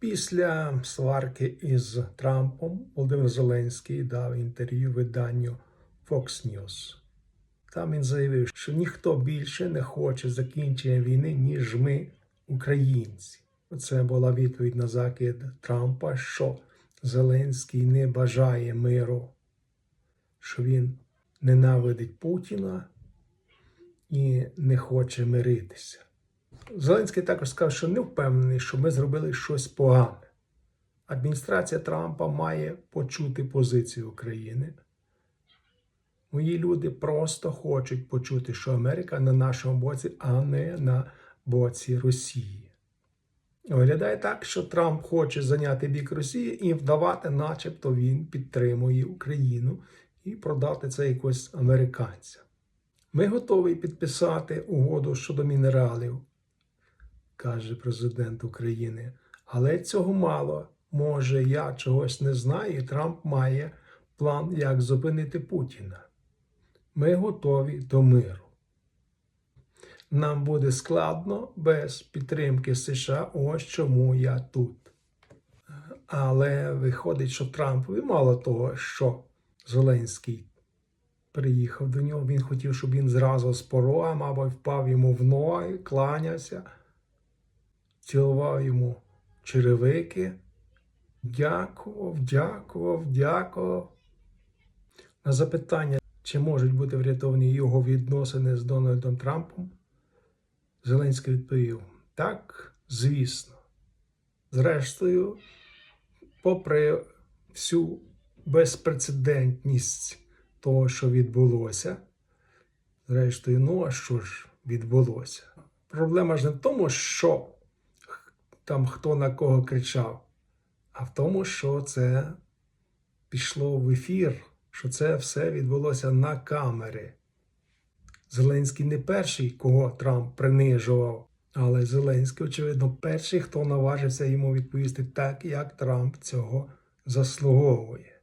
Після сварки із Трампом Володимир Зеленський дав інтерв'ю виданню Fox News. Там він заявив, що ніхто більше не хоче закінчення війни, ніж ми, українці. Це була відповідь на закид Трампа, що Зеленський не бажає миру, що він ненавидить Путіна і не хоче миритися. Зеленський також сказав, що не впевнений, що ми зробили щось погане. Адміністрація Трампа має почути позицію України. Мої люди просто хочуть почути, що Америка на нашому боці, а не на боці Росії. Виглядає так, що Трамп хоче зайняти бік Росії і вдавати, начебто він підтримує Україну і продати це якось американцям. Ми готові підписати угоду щодо мінералів, каже президент України. Але цього мало. Може, я чогось не знаю, і Трамп має план, як зупинити Путіна. Ми готові до миру. Нам буде складно без підтримки США. Ось чому я тут. Але виходить, що Трампові мало того, що Зеленський приїхав до нього, він хотів, щоб він зразу з порога, мабуть, впав йому в ноги, кланявся, цілував йому черевики. Дякував, дякував, дякував. На запитання, чи можуть бути врятовані його відносини з Дональдом Трампом, Зеленський відповів: так, звісно. Зрештою, попри всю безпрецедентність того, що відбулося, зрештою, ну а що ж відбулося? Проблема ж не в тому, що там хто на кого кричав, а в тому, що це пішло в ефір, що це все відбулося на камери. Зеленський не перший, кого Трамп принижував, але Зеленський, очевидно, перший, хто наважився йому відповісти так, як Трамп цього заслуговує.